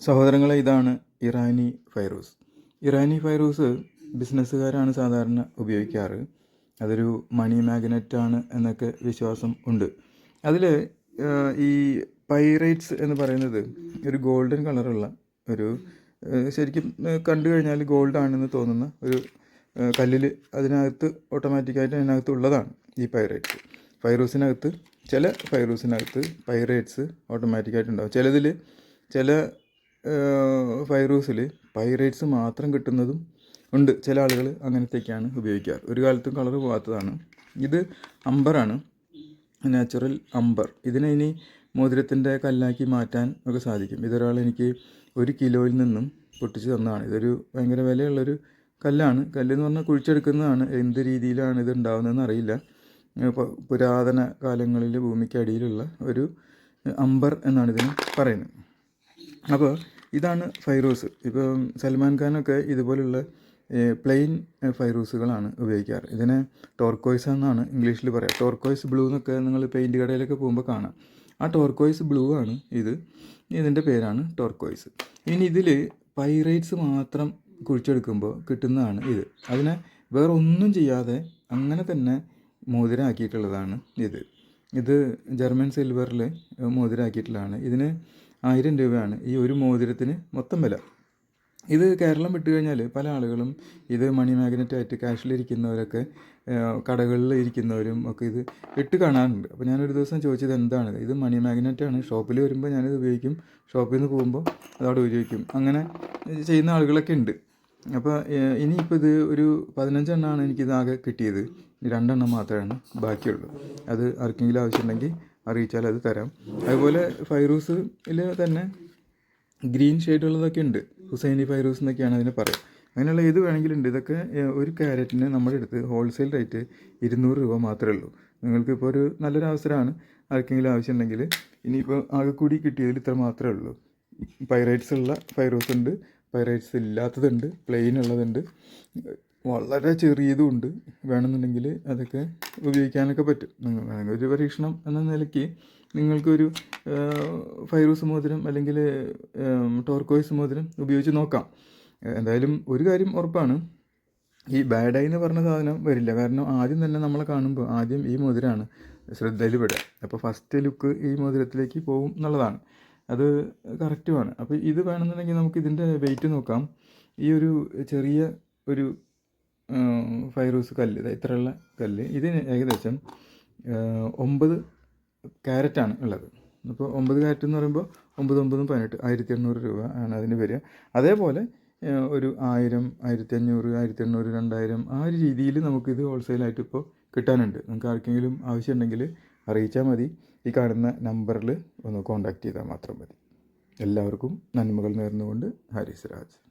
സഹോദരങ്ങളെ ഇതാണ് Irani Fairuz. Irani Fairuz ബിസിനസ്സുകാരാണ് സാധാരണ ഉപയോഗിക്കാറ്. അതൊരു മണി മാഗ്നറ്റ് ആണ് എന്നൊക്കെ വിശ്വാസം ഉണ്ട്. അതിൽ ഈ പൈറേറ്റ്സ് എന്ന് പറയുന്നത് ഒരു ഗോൾഡൻ കളറുള്ള ഒരു ശരിക്കും കണ്ടു കഴിഞ്ഞാൽ ഗോൾഡ് ആണെന്ന് തോന്നുന്ന ഒരു കല്ലിൽ അതിനകത്ത് ഓട്ടോമാറ്റിക്കായിട്ട് അതിനകത്ത് ഉള്ളതാണ് ഈ പൈറേറ്റ്സ്. ഫൈറൂസിനകത്ത് ചില ഫൈറൂസിനകത്ത് പൈറേറ്റ്സ് ഓട്ടോമാറ്റിക്കായിട്ടുണ്ടാവും ചിലതിൽ ചില ഫൈറൂസിൽ പൈറേറ്റ്സ് മാത്രം കിട്ടുന്നതും ഉണ്ട്. ചില ആളുകൾ അങ്ങനത്തേക്കാണ് ഉപയോഗിക്കാറ്. ഒരു കാലത്തും കളർ പോകാത്തതാണ് ഇത് അമ്പറാണ് നാച്ചുറൽ അമ്പർ ഇതിനെ ഇനി മോതിരത്തിന്റെ കല്ലാക്കി മാറ്റാൻ ഒക്കെ സാധിക്കും. ഇതൊരാൾ എനിക്ക് ഒരു കിലോയിൽ നിന്നും പൊട്ടിച്ച് തന്നതാണ്. ഇതൊരു ഭയങ്കര വിലയുള്ളൊരു കല്ലാണ്. കല്ലെന്ന് പറഞ്ഞാൽ കുഴിച്ചെടുക്കുന്നതാണ്. എന്ത് രീതിയിലാണ് ഇത് ഉണ്ടാകുന്നതെന്ന് അറിയില്ല. പുരാതന കാലങ്ങളിൽ ഭൂമിക്കടിയിലുള്ള ഒരു അമ്പർ എന്നാണ് ഇതിന് പറയുന്നത്. അപ്പോൾ ഇതാണ് ഫൈറോസ്. ഇപ്പം സൽമാൻ ഖാനൊക്കെ ഇതുപോലുള്ള പ്ലെയിൻ ഫൈറോസുകളാണ് ഉപയോഗിക്കാറ്. ഇതിനെ ടോർക്കോയ്സ് എന്നാണ് ഇംഗ്ലീഷിൽ പറയുക ടോർക്കോയ്സ് ബ്ലൂ എന്നൊക്കെ നിങ്ങൾ പെയിന്റ് കടയിലൊക്കെ പോകുമ്പോൾ കാണാം. ആ ടോർക്കോയ്സ് ബ്ലൂ ആണ് ഇത്. ഇതിന്റെ പേരാണ് ടോർക്കോയ്സ് ഇനി ഇതിൽ പൈറേറ്റ്സ് മാത്രം കുഴിച്ചെടുക്കുമ്പോൾ കിട്ടുന്നതാണ് ഇത്. അതിനെ വേറെ ഒന്നും ചെയ്യാതെ അങ്ങനെ തന്നെ മോതിരമാക്കിയിട്ടുള്ളതാണ് ഇത്. ഇത് ജർമ്മൻ സിൽവറിൽ മോതിരമാക്കിയിട്ടുള്ളതാണ് ഇതിന് ആയിരം രൂപയാണ് ഈ ഒരു മോതിരത്തിന് മൊത്തം വില. ഇത് കേരളം വിട്ട് കഴിഞ്ഞാൽ പല ആളുകളും ഇത് മണി മാഗ്നറ്റായിട്ട് ക്യാഷിലിരിക്കുന്നവരൊക്കെ കടകളിൽ ഇരിക്കുന്നവരും ഒക്കെ ഇത് ഇട്ട് കാണാറുണ്ട്. അപ്പോൾ ഞാനൊരു ദിവസം ചോദിച്ചത് എന്താണ്? ഇത് മണി മാഗ്നറ്റാണ് ഷോപ്പിൽ വരുമ്പോൾ ഞാനിത് ഉപയോഗിക്കും. ഷോപ്പിൽ നിന്ന് പോകുമ്പോൾ അതവിടെ ഉപയോഗിക്കും. അങ്ങനെ ചെയ്യുന്ന ആളുകളൊക്കെ ഉണ്ട്. അപ്പോൾ ഇനിയിപ്പോൾ ഇത് ഒരു പതിനഞ്ചെണ്ണമാണ് എനിക്കിത് ആകെ കിട്ടിയത് രണ്ടെണ്ണം മാത്രമാണ് ബാക്കിയുള്ളൂ അത് ആർക്കെങ്കിലും ആവശ്യമുണ്ടെങ്കിൽ അറിയിച്ചാൽ അത് തരാം. അതുപോലെ ഫൈറൂസിൽ തന്നെ ഗ്രീൻ ഷെയ്ഡുള്ളതൊക്കെ ഉണ്ട്. ഹുസൈനി ഫൈറൂസ് എന്നൊക്കെയാണ് അതിനെ പറയുക അങ്ങനെയുള്ള ഏത് വേണമെങ്കിലും ഉണ്ട്. ഇതൊക്കെ ഒരു ക്യാരറ്റിന് നമ്മുടെ അടുത്ത് ഹോൾസെയിൽ റേറ്റ് ഇരുന്നൂറ് രൂപ മാത്രമേ ഉള്ളൂ. നിങ്ങൾക്കിപ്പോൾ ഒരു നല്ലൊരു അവസരമാണ്. ആർക്കെങ്കിലും ആവശ്യമുണ്ടെങ്കിൽ ഇനിയിപ്പോൾ ആകെ കൂടി കിട്ടിയതിൽ ഇത്ര മാത്രമേ ഉള്ളൂ. പൈറൈറ്റ്സ് ഉള്ള ഫൈറൂസ് ഉണ്ട്. പൈറൈറ്റ്സ് ഇല്ലാത്തതുണ്ട്. പ്ലെയിൻ ഉള്ളതുണ്ട്. വളരെ ചെറിയതും ഉണ്ട് വേണമെന്നുണ്ടെങ്കിൽ അതൊക്കെ ഉപയോഗിക്കാനൊക്കെ പറ്റും. നിങ്ങൾ ഒരു പരീക്ഷണം എന്ന നിലയ്ക്ക് നിങ്ങൾക്കൊരു ഫൈറൂസ് മോതിരം അല്ലെങ്കിൽ ടോർക്കോയ്സ് മോതിരം ഉപയോഗിച്ച് നോക്കാം. എന്തായാലും ഒരു കാര്യം ഉറപ്പാണ്. ഈ ബാഡ് ഐ എന്ന് പറഞ്ഞ സാധനം വരില്ല. കാരണം ആദ്യം തന്നെ നമ്മളെ കാണുമ്പോൾ ആദ്യം ഈ മോതിരമാണ് ശ്രദ്ധയിൽ പെടുക. അപ്പോൾ ഫസ്റ്റ് ലുക്ക് ഈ മോതിരത്തിലേക്ക് പോകും എന്നുള്ളതാണ്. അത് കറക്റ്റുമാണ് അപ്പോൾ ഇത് വേണമെന്നുണ്ടെങ്കിൽ നമുക്ക് ഇതിന്റെ വെയിറ്റ് നോക്കാം. ഈ ഒരു ചെറിയ ഒരു ഫൈറൂസ് കല്ല് ഇത്രയുള്ള കല്ല്. ഇതിന് ഏകദേശം ഒമ്പത് ക്യാരറ്റാണ് ഉള്ളത്. അപ്പോൾ ഒമ്പത് ക്യാരറ്റ് എന്ന് പറയുമ്പോൾ ഒമ്പത് ഒമ്പതും പതിനെട്ട് ആയിരത്തി എണ്ണൂറ് രൂപ ആണ് അതിന് വരിക. അതേപോലെ ഒരു ആയിരം ആയിരത്തി അഞ്ഞൂറ് ആയിരത്തി എണ്ണൂറ് രണ്ടായിരം ആ ഒരു രീതിയിൽ നമുക്കിത് ഹോൾസെയിലായിട്ട് ഇപ്പോൾ കിട്ടാനുണ്ട്. നിങ്ങൾക്ക് ആർക്കെങ്കിലും ആവശ്യമുണ്ടെങ്കിൽ അറിയിച്ചാൽ മതി. ഈ കാണുന്ന നമ്പറിൽ ഒന്ന് കോൺടാക്റ്റ് ചെയ്താൽ മാത്രം മതി. എല്ലാവർക്കും നന്മകൾ നേർന്നുകൊണ്ട് ഹാരിസ് രാജ്